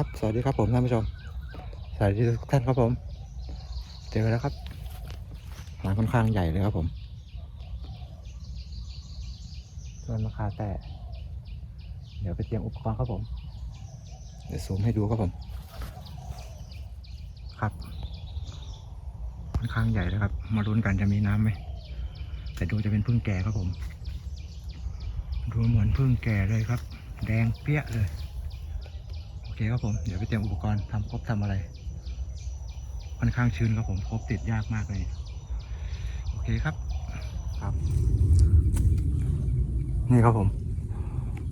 วัสดีครับผมท่านผู้ชม สวัสดีทุกท่านครับผม เจอกันแล้วครับร้านค่อนข้างใหญ่เลยครับผมส่วนราคาแต่ เดี๋ยวไปเตรียมอุปกรณ์ครับผม เดี๋ยวซูมให้ดูครับผม ครับ ค่อนข้างใหญ่เลยครับ มาลุ้นกันจะมีน้ำไหม แต่ดูจะเป็นพึ่งแก่ครับผม ดูเหมือนพึ่งแก่เลยครับ แดงเปี้ยเลยโอ เคครับผมเดี๋ยวไปเตรียมอุปกรณ์ทำครบทำอะไรค่อนข้างชื้นครับผมครบติดยากมากเลย โอเคครับครับ นี่ครับผม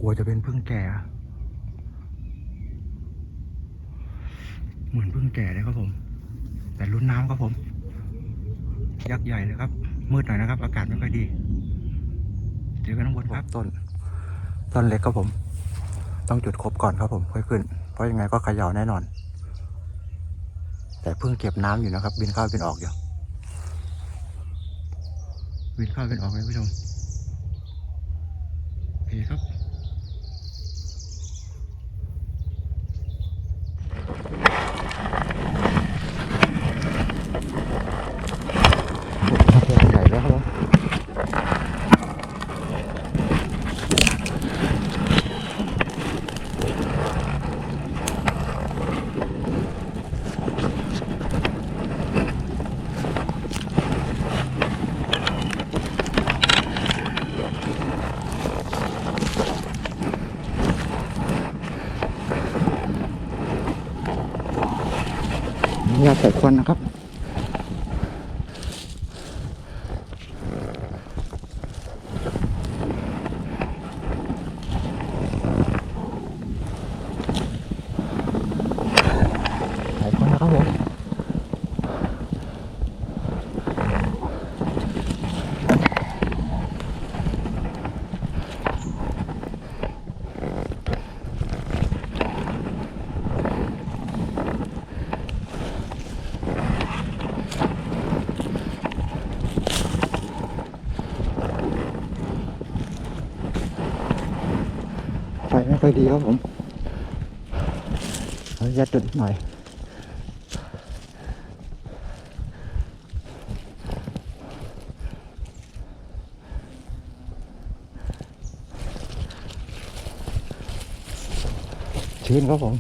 กลัวจะเป็นพึ่งแก่ เหมือนพึ่งแก่เลยครับผม แต่ลุ้นน้ำครับผม ยักษ์ใหญ่เลยครับ มืดหน่อยนะครับ อากาศไม่ค่อยดีเจอกันข้างบนครับต้น ต้นเล็กครับผม ต้องจุดครบก่อนครับผม ค่อยขึ้นเพ ราะยังไงก็เขย่าแน่นอน แต่เพิ่งเก็บน้ำอยู่นะครับ บินเข้าบินออกอยู่บินเข้าบินออกเลยผู้ชมโอเคครับ ใหญ่แล้วครับผมอยาก ใส่ควันนะครับ หลายคนนะครับผมไฟไม่ค่ อยดีครับผมขออนุญาตจุดหน่อยชื้นครับผม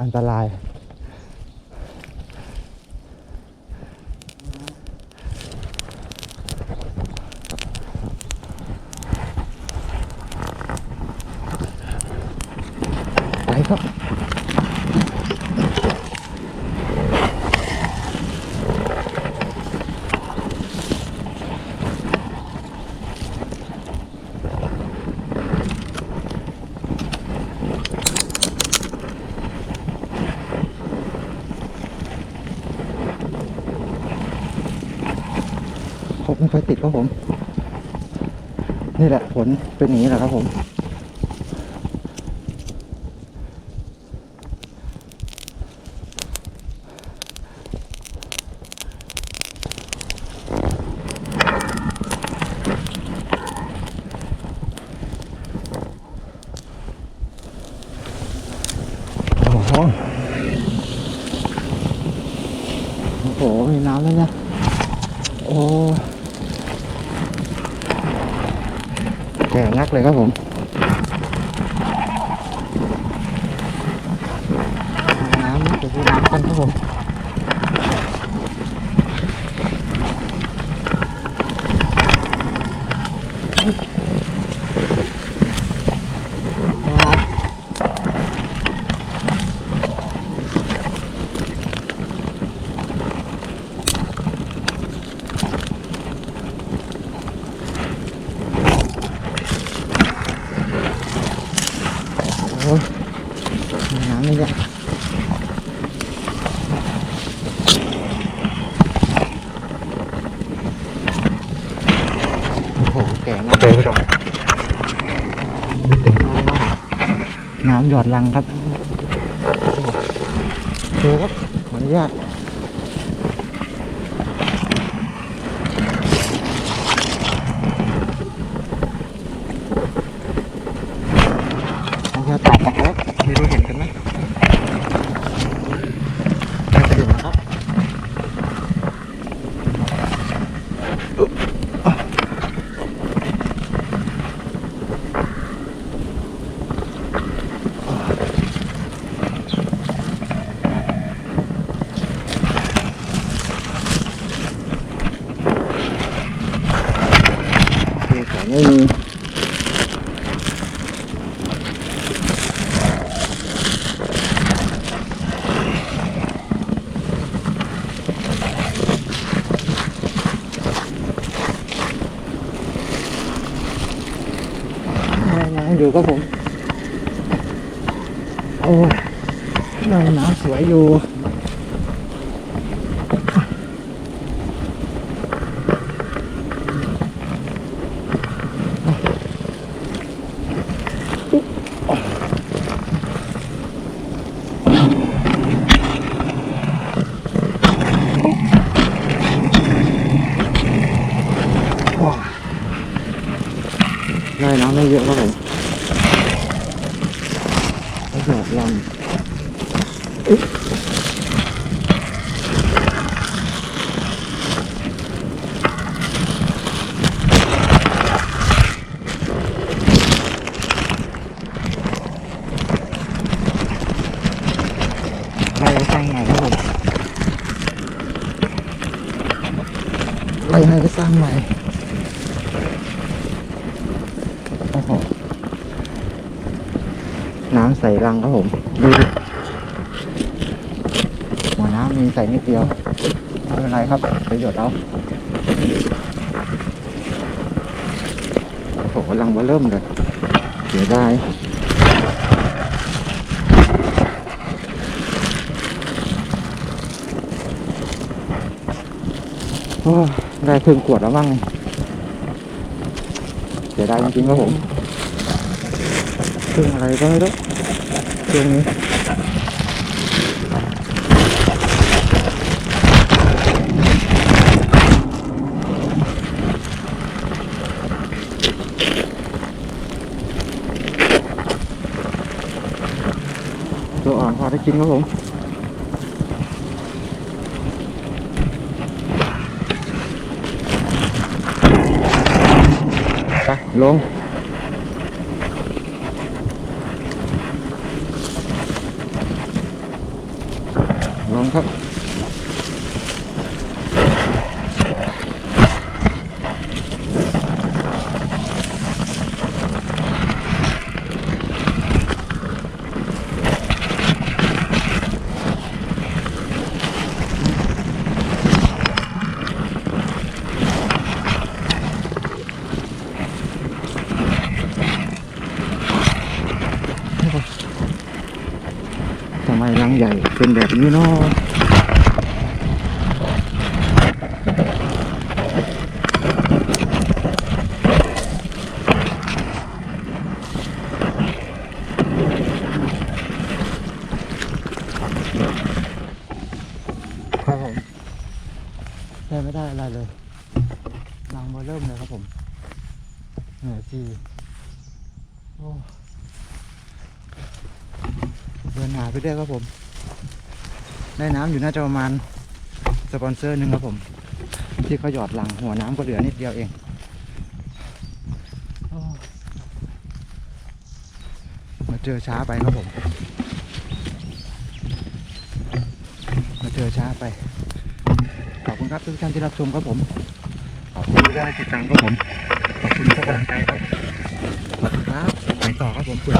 อันตราย ไปครับผมไม่ค่อยติดครับผม นี่แหละผลเป็นอย่างนี้แหละครับผม โอ้โหโอ้โหมีน้ำแล้วนะโอ้แก่งักเลยครับผม น้ำนี่จะพูดน้ำกันครับผม โอ้ยมีน้ำนี่เนี่ยโอ้โหแก่มากเลยผู้ชมน้ำหยอดลังครับโอ้โหครับขออนุญาตขออนุญาตตัดนะครับไม่รู้เห็น โอเคของไม่มียังอยู่ครับผม โอ้ยน้ำน้ำสวยอยู่ ว้าว ได้น้ำได้เยอะครับผมไม่หยอดลำอึ๊บไล่ไปสร้างใหม่ครับผมไล่ให้ไปสร้างใหม่ โอ้โห น้ำใส่รังครับผมดูดิหัวน้ำมีใส่นิดเดียวไม่เป็นไรครับประโยชน์เอาโอ้โหรังว่าเริ่มเลยเสียได้โอ้ยได้ครึ่งขวดแล้วมั้งเสียดายจริงๆครับผมเครื่งอะไรก็ไม่รู้ เครื่องนี้ตัวอ่อนพอได้กินครับผม ไปลง ลงครับ ทำ ไมรังใหญ่เป็นแบบนี้เนาะครับผมได้ไม่ได้อะไรเลยรังมาเริ่มเลยครับผมเหนื่อยทีโอ้ เดินหาไปเรื่อยครับผม ได้น้ำอยู่น่าจะประมาณสปอนเซอร์หนึ่งครับผม ที่เขาหยอดหลังหัวน้ำก็เหลือนิดเดียวเองอมาเจอช้าไปครับผม มาเจอช้าไป ขอบคุณครับทุกท่านที่รับชมครับผม ขอบคุณที่ได้ติดตามครับผม ขอบคุณทุกกำลังใจครับขอบคุณครับไปต่อครับผมเผื่อ